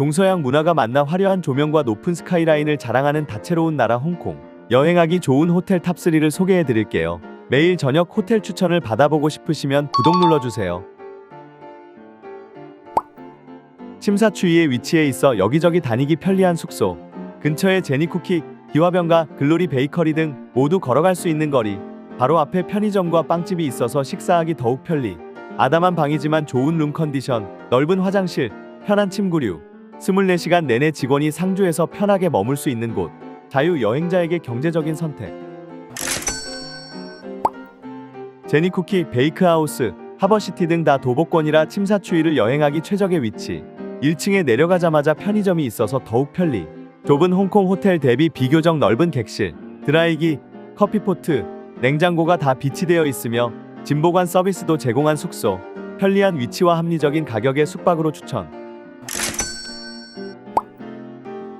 동서양 문화가 만나 화려한 조명과 높은 스카이라인을 자랑하는 다채로운 나라 홍콩. 여행하기 좋은 호텔 탑3를 소개해 드릴게요. 매일 저녁 호텔 추천을 받아보고 싶으시면 구독 눌러주세요. 침사추이에 위치해 있어 여기저기 다니기 편리한 숙소. 근처에 제니쿠키, 기화병가, 글로리 베이커리 등 모두 걸어갈 수 있는 거리. 바로 앞에 편의점과 빵집이 있어서 식사하기 더욱 편리. 아담한 방이지만 좋은 룸 컨디션, 넓은 화장실, 편한 침구류. 24시간 내내 직원이 상주에서 편하게 머물 수 있는 곳. 자유 여행자에게 경제적인 선택. 제니쿠키, 베이크하우스, 하버시티 등 다 도보권이라 침사추이를 여행하기 최적의 위치. 1층에 내려가자마자 편의점이 있어서 더욱 편리. 좁은 홍콩 호텔 대비 비교적 넓은 객실, 드라이기, 커피포트, 냉장고가 다 비치되어 있으며 진보관 서비스도 제공한 숙소. 편리한 위치와 합리적인 가격의 숙박으로 추천.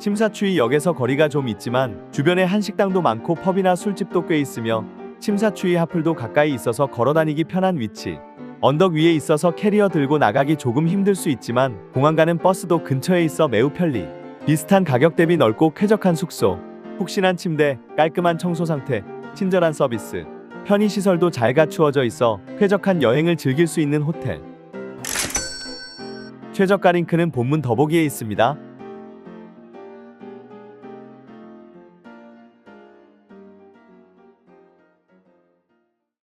침사추이 역에서 거리가 좀 있지만 주변에 한식당도 많고 펍이나 술집도 꽤 있으며 침사추이 하플도 가까이 있어서 걸어다니기 편한 위치. 언덕 위에 있어서 캐리어 들고 나가기 조금 힘들 수 있지만 공항 가는 버스도 근처에 있어 매우 편리. 비슷한 가격 대비 넓고 쾌적한 숙소. 푹신한 침대, 깔끔한 청소 상태, 친절한 서비스. 편의 시설도 잘 갖추어져 있어 쾌적한 여행을 즐길 수 있는 호텔. 최저가 링크는 본문 더보기에 있습니다.